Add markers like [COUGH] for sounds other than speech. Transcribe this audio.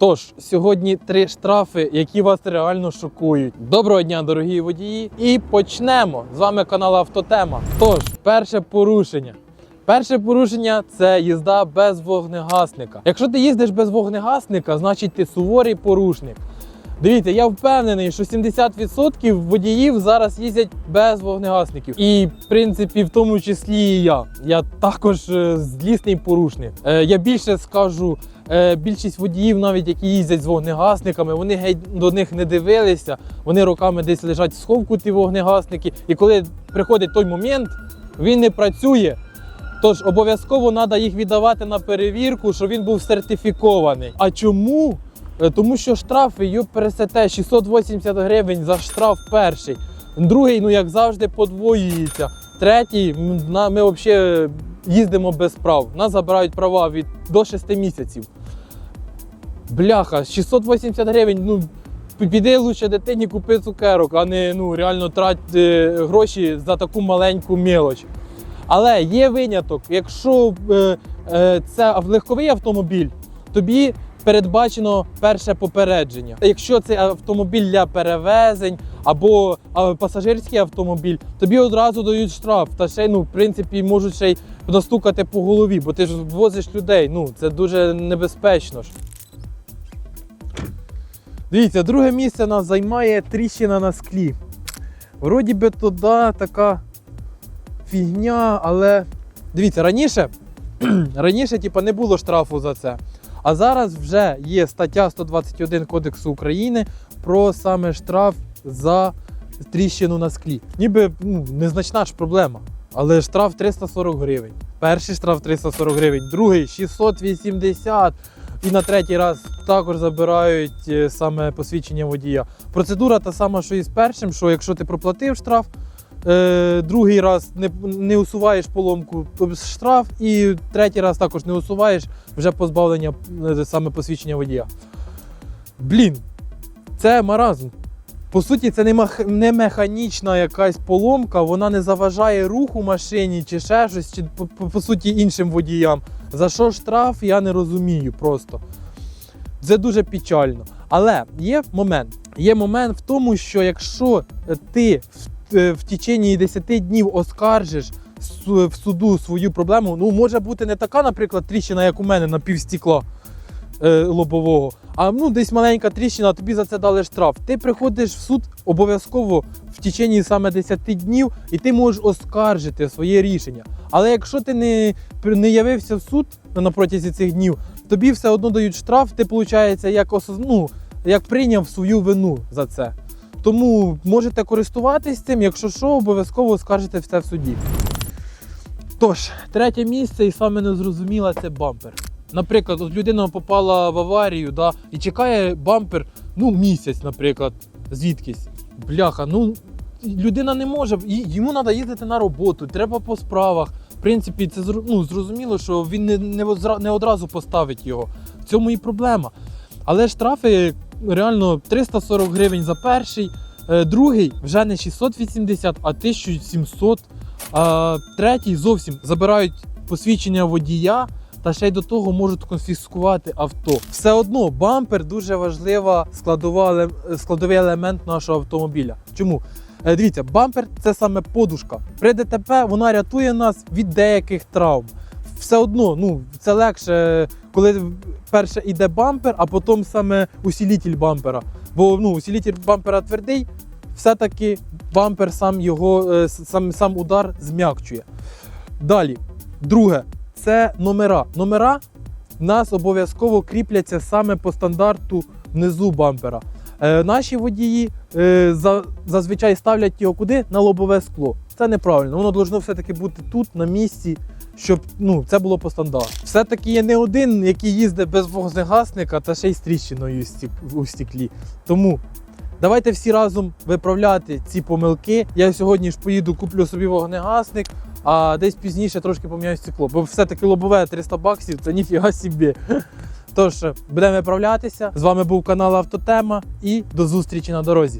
Тож, сьогодні три штрафи, які вас реально шокують. Доброго дня, дорогі водії! І почнемо. З вами канал Автотема. Тож, перше порушення. Перше порушення це їзда без вогнегасника. Якщо ти їздиш без вогнегасника, значить ти суворий порушник. Дивіться, я впевнений, що 70% водіїв зараз їздять без вогнегасників. І, в принципі, в тому числі і я. Я також е, злісний порушник. Е, я більше скажу, е, більшість водіїв, навіть які їздять з вогнегасниками, вони геть до них не дивилися. Вони роками десь лежать в сховку, ті вогнегасники. І коли приходить той момент, він не працює. Тож обов'язково треба їх віддавати на перевірку, щоб він був сертифікований. А чому? Е, Тому що штрафи ЮПРСТ 680 гривень за штраф перший. Другий, ну як завжди, подвоюється. Третій, ми взагалі їздимо без прав. Нас забирають права від до 6 місяців. Бляха, 680 гривень. Ну піди лучше дитині купи цукерок, а не ну, реально трать е, гроші за таку маленьку мелоч. Але є виняток, якщо е, е, це легковий автомобіль, тобі передбачено перше попередження. Якщо це автомобіль для перевезень або пасажирський автомобіль, тобі одразу дають штраф. Та ще ну, в принципі, можуть ще й настукати по голові, бо ти ж возиш людей. Ну, це дуже небезпечно. Дивіться, друге місце нас займає тріщина на склі. Вроді би туди така фігня, але дивіться, раніше, [CLEARS THROAT] раніше типа, не було штрафу за це. А зараз вже є стаття 121 Кодексу України про саме штраф за тріщину на склі. Ніби ну, незначна ж проблема. Але штраф 340 гривень. Перший штраф 340 гривень, другий 680. І на третій раз також забирають е, саме посвідчення водія. Процедура та сама, що і з першим, що якщо ти проплатив штраф, е, другий раз не, не усуваєш поломку, штраф, і третій раз також не усуваєш вже позбавлення е, саме посвідчення водія. Блін, це маразм. По суті, це не, механічна якась поломка, вона не заважає руху машині чи ще щось, чи по, по суті іншим водіям. За що штраф, я не розумію просто. Це дуже печально. Але є момент. Є момент в тому, що якщо ти в, е, течение 10 днів оскаржиш в суду свою проблему, ну може бути не така, наприклад, тріщина, як у мене на півстекла е, лобового, а ну десь маленька тріщина, тобі за це дали штраф. Ти приходиш в суд обов'язково в течение саме 10 днів, і ти можеш оскаржити своє рішення. Але якщо ти не, не явився в суд на протязі цих днів, тобі все одно дають штраф, ти виходить, як, ос- ну, як прийняв свою вину за це. Тому можете користуватись цим, якщо що, обов'язково скажете все в суді. Тож, третє місце і саме незрозуміле це бампер. Наприклад, от людина попала в аварію, да, і чекає бампер ну, місяць, наприклад, звідкись. Бляха, ну людина не може, йому треба їздити на роботу, треба по справах. В принципі, це ну, зрозуміло, що він не, не, одразу поставить його. В цьому і проблема. Але штрафи реально 340 гривень за перший, е, другий вже не 680, а 1700. А третій зовсім забирають посвідчення водія. Та ще й до того можуть конфіскувати авто. Все одно бампер дуже важлива складова, складовий елемент нашого автомобіля. Чому? Е, Дивіться, бампер це саме подушка. При ДТП вона рятує нас від деяких травм. Все одно, ну це легше, коли перше йде бампер, а потім саме усилитель бампера. Бо ну, усилитель бампера твердий, все-таки бампер сам його е, сам, сам удар зм'якчує. Далі, друге, це номера. Номера в нас обов'язково кріпляться саме по стандарту внизу бампера. Е, наші водії е, за, зазвичай ставлять його куди? На лобове скло. Це неправильно. Воно должно все-таки бути тут, на місці, щоб ну, це було по стандарту. Все-таки є не один, який їздить без вогнегасника та ще й з тріщиною у стік- у стіклі. Тому давайте всі разом виправляти ці помилки. Я сьогодні ж поїду, куплю собі вогнегасник, а десь пізніше трошки поміняю стекло. Бо все-таки лобове 300 баксів це ніфіга собі. Тож, будемо виправлятися. З вами був канал Автотема і до зустрічі на дорозі.